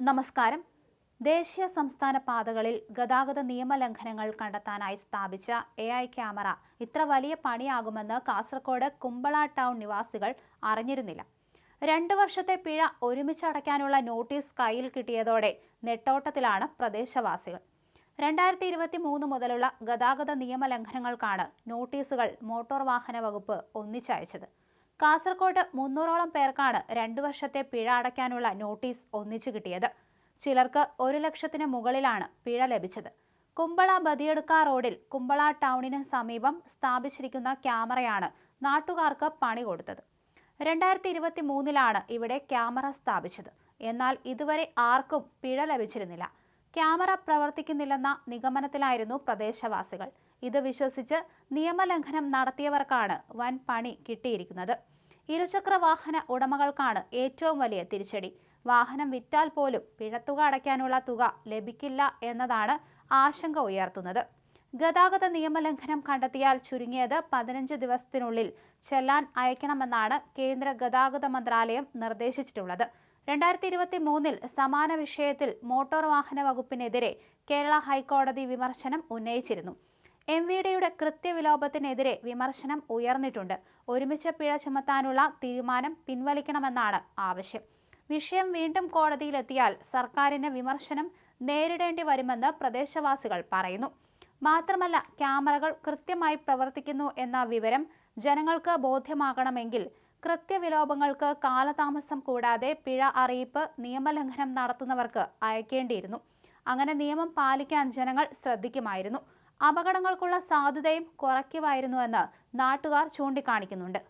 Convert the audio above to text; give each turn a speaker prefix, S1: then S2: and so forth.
S1: നമസ്കാരം. ദേശീയ സംസ്ഥാന പാതകളിൽ ഗതാഗത നിയമലംഘനങ്ങൾ കണ്ടെത്താനായി സ്ഥാപിച്ച എ ഐ ക്യാമറ ഇത്ര വലിയ പണിയാകുമെന്ന് കാസർഗോഡ് കുമ്പള ടൗൺ നിവാസികൾ അറിഞ്ഞിരുന്നില്ല. രണ്ടു വർഷത്തെ പിഴ ഒരുമിച്ച് അടയ്ക്കാനുള്ള നോട്ടീസ് കയ്യിൽ കിട്ടിയതോടെ നെട്ടോട്ടത്തിലാണ് പ്രദേശവാസികൾ. രണ്ടായിരത്തി ഇരുപത്തി മൂന്ന് മുതലുള്ള ഗതാഗത നിയമലംഘനങ്ങൾക്കാണ് നോട്ടീസുകൾ മോട്ടോർ വാഹന വകുപ്പ് ഒന്നിച്ചയച്ചത്. കാസർകോട്ട് മുന്നൂറോളം പേർക്കാണ് രണ്ടു വർഷത്തെ പിഴ അടയ്ക്കാനുള്ള നോട്ടീസ് ഒന്നിച്ചു കിട്ടിയത്. ചിലർക്ക് ഒരു ലക്ഷത്തിന് മുകളിലാണ് പിഴ ലഭിച്ചത്. കുമ്പള ബദിയെടുക്ക റോഡിൽ കുമ്പള ടൗണിന് സമീപം സ്ഥാപിച്ചിരിക്കുന്ന ക്യാമറയാണ് നാട്ടുകാർക്ക് പണി കൊടുത്തത്. രണ്ടായിരത്തി ഇരുപത്തി മൂന്നിലാണ് ഇവിടെ ക്യാമറ സ്ഥാപിച്ചത്. എന്നാൽ ഇതുവരെ ആർക്കും പിഴ ലഭിച്ചിരുന്നില്ല. ക്യാമറ പ്രവർത്തിക്കുന്നില്ലെന്ന നിഗമനത്തിലായിരുന്നു പ്രദേശവാസികൾ. ഇത് വിശ്വസിച്ച് നിയമലംഘനം നടത്തിയവർക്കാണ് വൻ പണി കിട്ടിയിരിക്കുന്നത്. ഇരുചക്ര വാഹന ഉടമകൾക്കാണ് ഏറ്റവും വലിയ തിരിച്ചടി. വാഹനം വിറ്റാൽ പോലും പിഴത്തുക അടയ്ക്കാനുള്ള തുക ലഭിക്കില്ല എന്നതാണ് ആശങ്ക ഉയർത്തുന്നത്. ഗതാഗത നിയമലംഘനം കണ്ടെത്തിയാൽ ചുരുങ്ങിയത് പതിനഞ്ച് ദിവസത്തിനുള്ളിൽ ചെല്ലാൻ അയക്കണമെന്നാണ് കേന്ദ്ര ഗതാഗത മന്ത്രാലയം നിർദ്ദേശിച്ചിട്ടുള്ളത്. രണ്ടായിരത്തി ഇരുപത്തി മൂന്നിൽ സമാന വിഷയത്തിൽ മോട്ടോർ വാഹന വകുപ്പിനെതിരെ കേരള ഹൈക്കോടതി വിമർശനം ഉന്നയിച്ചിരുന്നു. എം വി ഡിയുടെ കൃത്യവിലോപത്തിനെതിരെ വിമർശനം ഉയർന്നിട്ടുണ്ട്. ഒരുമിച്ച് പിഴ ചുമത്താനുള്ള തീരുമാനം പിൻവലിക്കണമെന്നാണ് ആവശ്യം. വിഷയം വീണ്ടും കോടതിയിലെത്തിയാൽ സർക്കാരിന് വിമർശനം നേരിടേണ്ടി വരുമെന്ന് പ്രദേശവാസികൾ പറയുന്നു. മാത്രമല്ല ക്യാമറകൾ കൃത്യമായി പ്രവർത്തിക്കുന്നു എന്ന വിവരം ജനങ്ങൾക്ക് ബോധ്യമാകണമെങ്കിൽ കൃത്യവിലോപങ്ങൾക്ക് കാലതാമസം കൂടാതെ പിഴ അറിയിപ്പ് നിയമലംഘനം നടത്തുന്നവർക്ക് അയക്കേണ്ടിയിരുന്നു. അങ്ങനെ നിയമം പാലിക്കാൻ ജനങ്ങൾ ശ്രദ്ധിക്കുമായിരുന്നു. അപകടങ്ങൾക്കുള്ള സാധ്യതയും കുറയ്ക്കുമായിരുന്നുവെന്ന് നാട്ടുകാർ ചൂണ്ടിക്കാണിക്കുന്നുണ്ട്.